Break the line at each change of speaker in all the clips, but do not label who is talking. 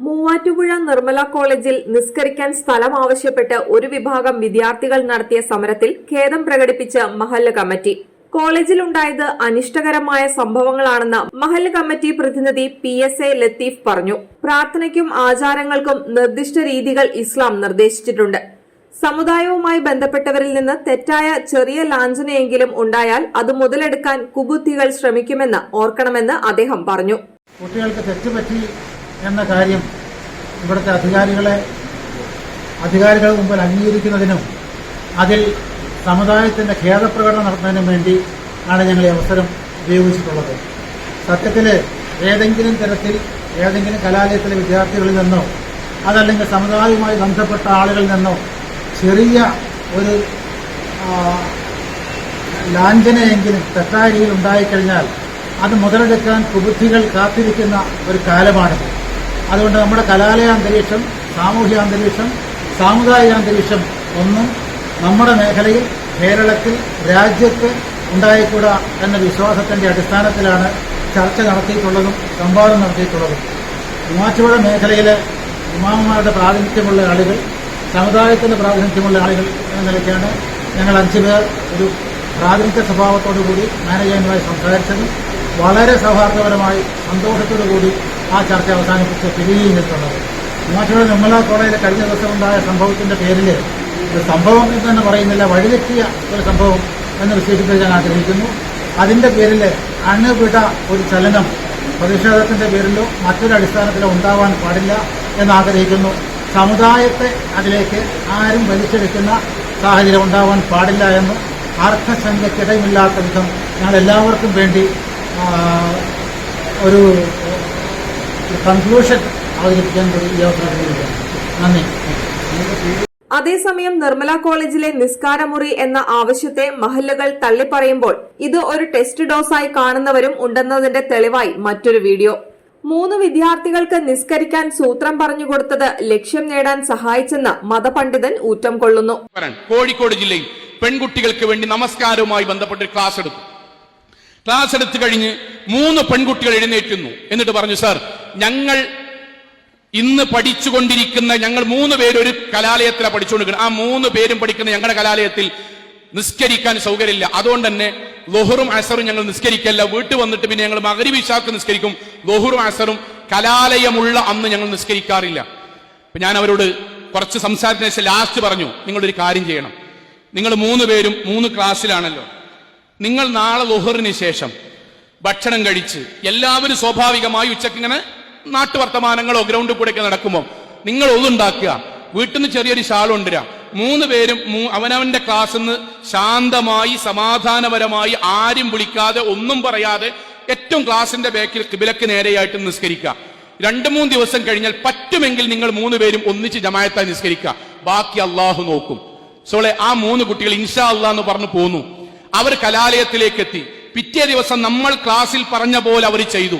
മൂവാറ്റുപുഴ നിർമ്മല കോളേജിൽ നിസ്കരിക്കാൻ സ്ഥലം ആവശ്യപ്പെട്ട് ഒരു വിഭാഗം വിദ്യാർത്ഥികൾ നടത്തിയ സമരത്തിൽ ഖേദം പ്രകടിപ്പിച്ച് മഹല്ല് കമ്മിറ്റി. കോളേജിലുണ്ടായത് അനിഷ്ടകരമായ സംഭവങ്ങളാണെന്ന് മഹല്ല് കമ്മിറ്റി പ്രതിനിധി പി എസ് എ ലത്തീഫ് പറഞ്ഞു. പ്രാർത്ഥനയ്ക്കും ആചാരങ്ങൾക്കും നിർദ്ദിഷ്ട രീതികൾ ഇസ്ലാം നിർദ്ദേശിച്ചിട്ടുണ്ട്. സമുദായവുമായി ബന്ധപ്പെട്ടവരിൽ നിന്ന് തെറ്റായ ചെറിയ ലാഞ്ചനയെങ്കിലും ഉണ്ടായാൽ അത് മുതലെടുക്കാൻ കുബുദ്ധികൾ ശ്രമിക്കുമെന്ന് ഓർക്കണമെന്ന് അദ്ദേഹം പറഞ്ഞു.
കുട്ടികൾക്ക് തെറ്റുപറ്റി എന്ന കാര്യം ഇവിടുത്തെ അധികാരികളെ അധികാരികൾ മുമ്പിൽ അംഗീകരിക്കുന്നതിനും അതിൽ സമുദായത്തിന്റെ ഖേദപ്രകടനം നടത്തുന്നതിനും വേണ്ടി ആണ് ഞങ്ങൾ ഈ അവസരം ഉപയോഗിച്ചിട്ടുള്ളത്. സത്യത്തിൽ ഏതെങ്കിലും തരത്തിൽ ഏതെങ്കിലും കലാലയത്തിലെ വിദ്യാർത്ഥികളിൽ നിന്നോ അതല്ലെങ്കിൽ സമുദായവുമായി ബന്ധപ്പെട്ട ആളുകളിൽ നിന്നോ ചെറിയ ഒരു ലാഞ്ചനയെങ്കിലും തെറ്റായ രീതിയിൽ ഉണ്ടായിക്കഴിഞ്ഞാൽ അത് മുതലെടുക്കാൻ കുബുദ്ധികൾ കാത്തിരിക്കുന്ന ഒരു കാലമാണിത്. അതുകൊണ്ട് നമ്മുടെ കലാലയ അന്തരീക്ഷം സാമൂഹ്യ അന്തരീക്ഷം സാമുദായിക അന്തരീക്ഷം ഒന്നും നമ്മുടെ മേഖലയിൽ കേരളത്തിൽ രാജ്യത്ത് ഉണ്ടായിക്കൂടാ എന്ന വിശ്വാസത്തിന്റെ അടിസ്ഥാനത്തിലാണ് ചർച്ച നടത്തിയിട്ടുള്ളതും സംവാദം നടത്തിയിട്ടുള്ളതും. മൂവാറ്റുപുഴ മേഖലയിലെ ഇമാമുമാരുടെ പ്രാതിനിധ്യമുള്ള ആളുകൾ സമുദായത്തിന്റെ പ്രാതിനിധ്യമുള്ള ആളുകൾ എന്ന നിലയ്ക്കാണ് ഞങ്ങൾ അഞ്ചു പേർ ഒരു പ്രാതിനിധ്യ സ്വഭാവത്തോടുകൂടി മാനേജ്മെന്റുമായി സംസാരിച്ചതും വളരെ സൗഹാർദ്ദപരമായി സന്തോഷത്തോടു കൂടി ആ ചർച്ച അവസാനിപ്പിച്ച് പിരിയുകയും ചെയ്തിട്ടുള്ളത് മൂവാറ്റുപുഴ നിർമ്മല കോളേജിൽ കഴിഞ്ഞ ദിവസം ഉണ്ടായ സംഭവത്തിന്റെ പേരിൽ ഒരു സംഭവം എന്ന് തന്നെ പറയുന്നില്ല വഴിതെറ്റിയ ഒരു സംഭവം എന്ന് വിശേഷിപ്പിക്കാൻ ആഗ്രഹിക്കുന്നു. അതിന്റെ പേരിൽ അണുവിട ഒരു ചലനം പ്രതിഷേധത്തിന്റെ പേരിലോ മറ്റൊരു അടിസ്ഥാനത്തിലോ ഉണ്ടാവാൻ പാടില്ല എന്നാഗ്രഹിക്കുന്നു സമുദായത്തെ അതിലേക്ക് ആരും വലിച്ചെടുക്കുന്ന സാഹചര്യം ഉണ്ടാവാൻ പാടില്ല എന്ന് അർത്ഥശങ്കയ്ക്കിടമില്ലാത്ത വിധം ഞങ്ങൾ എല്ലാവർക്കും വേണ്ടി ഒരു കൺക്ലൂഷൻ അവതരിപ്പിക്കാൻ കൂടി ഈ അവസരം നന്ദി.
അതേസമയം നിർമ്മല കോളേജിലെ നിസ്കാരമുറി എന്ന ആവശ്യത്തെ മഹല്ലുകൾ തള്ളിപ്പറയുമ്പോൾ ഇത് ഒരു ടെസ്റ്റ് ഡോസായി കാണുന്നവരും ഉണ്ടെന്നതിന്റെ തെളിവായി മറ്റൊരു വീഡിയോ. മൂന്ന് വിദ്യാർത്ഥികൾക്ക് നിസ്കരിക്കാൻ സൂത്രം പറഞ്ഞു കൊടുത്തത് ലക്ഷ്യം നേടാൻ സഹായിച്ചെന്ന് മതപണ്ഡിതൻ ഊറ്റം കൊള്ളുന്നു.
കോഴിക്കോട് ജില്ലയിൽ പെൺകുട്ടികൾക്ക് വേണ്ടി നമസ്കാരവുമായി ബന്ധപ്പെട്ട് ക്ലാസ് എടുത്തു. ക്ലാസ് എടുത്തു കഴിഞ്ഞ് മൂന്ന് പെൺകുട്ടികൾ എഴുന്നേറ്റുന്നു എന്നിട്ട് പറഞ്ഞു സാർ ഞങ്ങൾ ഇന്ന് പഠിച്ചുകൊണ്ടിരിക്കുന്ന ഞങ്ങൾ മൂന്ന് പേര് ഒരു കലാലയത്തിലാണ് പഠിച്ചുകൊണ്ടിരിക്കുന്നത്. ആ മൂന്ന് പേരും പഠിക്കുന്ന ഞങ്ങളുടെ കലാലയത്തിൽ നിസ്കരിക്കാൻ സൗകര്യമില്ല. അതുകൊണ്ട് തന്നെ ലൊഹറും അസറും ഞങ്ങൾ നിസ്കരിക്കല്ല. വീട്ടിൽ വന്നിട്ട് പിന്നെ ഞങ്ങൾ മകരി വിശാക്ക് നിസ്കരിക്കും. ലൊഹറും അസറും കലാലയമുള്ള അന്ന് ഞങ്ങൾ നിസ്കരിക്കാറില്ല. അപ്പൊ ഞാൻ അവരോട് കുറച്ച് സംസാരത്തിന് ശേഷം ലാസ്റ്റ് പറഞ്ഞു നിങ്ങളൊരു കാര്യം ചെയ്യണം. നിങ്ങൾ മൂന്ന് പേരും മൂന്ന് ക്ലാസ്സിലാണല്ലോ. നിങ്ങൾ നാളെ ലൊഹറിന് ശേഷം ഭക്ഷണം കഴിച്ച് എല്ലാവരും സ്വാഭാവികമായി ഉച്ചയ്ക്ക് ഇങ്ങനെ നാട്ടുവർത്തമാനങ്ങളോ ഗ്രൗണ്ടിൽ കൂടെ ഒക്കെ നടക്കുമ്പോൾ നിങ്ങൾ ഒതുണ്ടാക്കുക. വീട്ടിൽ നിന്ന് ചെറിയൊരു ഷാൾ മൂന്ന് പേരും അവനവന്റെ ക്ലാസ്സിൽ നിന്ന് ശാന്തമായി സമാധാനപരമായി ആരും വിളിക്കാതെ ഒന്നും പറയാതെ ഏറ്റവും ക്ലാസിന്റെ ബാക്കിൽ കിബിലക്ക് നേരെയായിട്ട് നിസ്കരിക്കുക. രണ്ടു മൂന്ന് ദിവസം കഴിഞ്ഞാൽ പറ്റുമെങ്കിൽ നിങ്ങൾ മൂന്ന് പേരും ഒന്നിച്ച് ജമായത്തായി നിസ്കരിക്കുക. ബാക്കി അള്ളാഹു നോക്കും. സോളെ ആ മൂന്ന് കുട്ടികൾ ഇൻഷാ അള്ളാഹ് എന്ന് പറഞ്ഞു പോന്നു. അവർ കലാലയത്തിലേക്ക് എത്തി. പിറ്റേ ദിവസം നമ്മൾ ക്ലാസ്സിൽ പറഞ്ഞ പോലെ അവർ ചെയ്തു.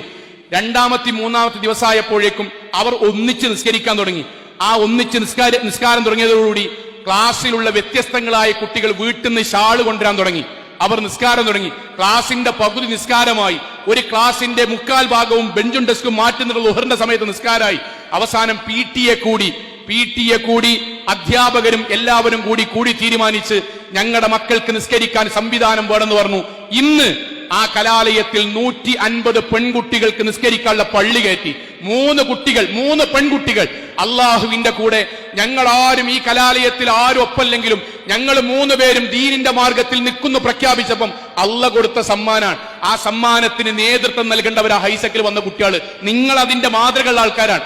രണ്ടാമത്തെ മൂന്നാമത്തെ ദിവസമായപ്പോഴേക്കും അവർ ഒന്നിച്ച് നിസ്കരിക്കാൻ തുടങ്ങി. ആ ഒന്നിച്ച് നിസ്കാര നിസ്കാരം തുടങ്ങിയതോടുകൂടി ക്ലാസ്സിലുള്ള വ്യത്യസ്തങ്ങളായ കുട്ടികൾ വീട്ടിൽ നിന്ന് ഷാൾ കൊണ്ടുവരാൻ തുടങ്ങി. അവർ നിസ്കാരം തുടങ്ങി. ക്ലാസിന്റെ പകുതി നിസ്കാരമായി. ഒരു ക്ലാസിന്റെ മുക്കാൽ ഭാഗവും ബെഞ്ചും ഡെസ്കും മാറ്റുന്നുള്ള ലുഹറിന്റെ സമയത്ത് നിസ്കാരമായി. അവസാനം പി ടി എ കൂടി. പി ടി എ കൂടി അധ്യാപകരും എല്ലാവരും കൂടി കൂടി തീരുമാനിച്ച് ഞങ്ങളുടെ മക്കൾക്ക് നിസ്കരിക്കാൻ സംവിധാനം വേണമെന്ന് പറഞ്ഞു. ഇന്ന് ആ കലാലയത്തിൽ നൂറ്റി അൻപത് പെൺകുട്ടികൾക്ക് നിസ്കരിക്കാനുള്ള പള്ളി കയറ്റി. മൂന്ന് കുട്ടികൾ മൂന്ന് പെൺകുട്ടികൾ. അള്ളാഹുവിന്റെ കൂടെ ഞങ്ങൾ ആരും ഈ കലാലയത്തിൽ ആരും ഒപ്പല്ലെങ്കിലും ഞങ്ങൾ മൂന്ന് പേരും ദീനിന്റെ മാർഗത്തിൽ നിൽക്കുന്നു പ്രഖ്യാപിച്ചപ്പം അല്ല കൊടുത്ത സമ്മാനാണ്. ആ സമ്മാനത്തിന് നേതൃത്വം നൽകേണ്ടവർ ആ ഹൈസക്കിൽ വന്ന കുട്ടികൾ നിങ്ങൾ അതിന്റെ മാതൃകയുള്ള ആൾക്കാരാണ്.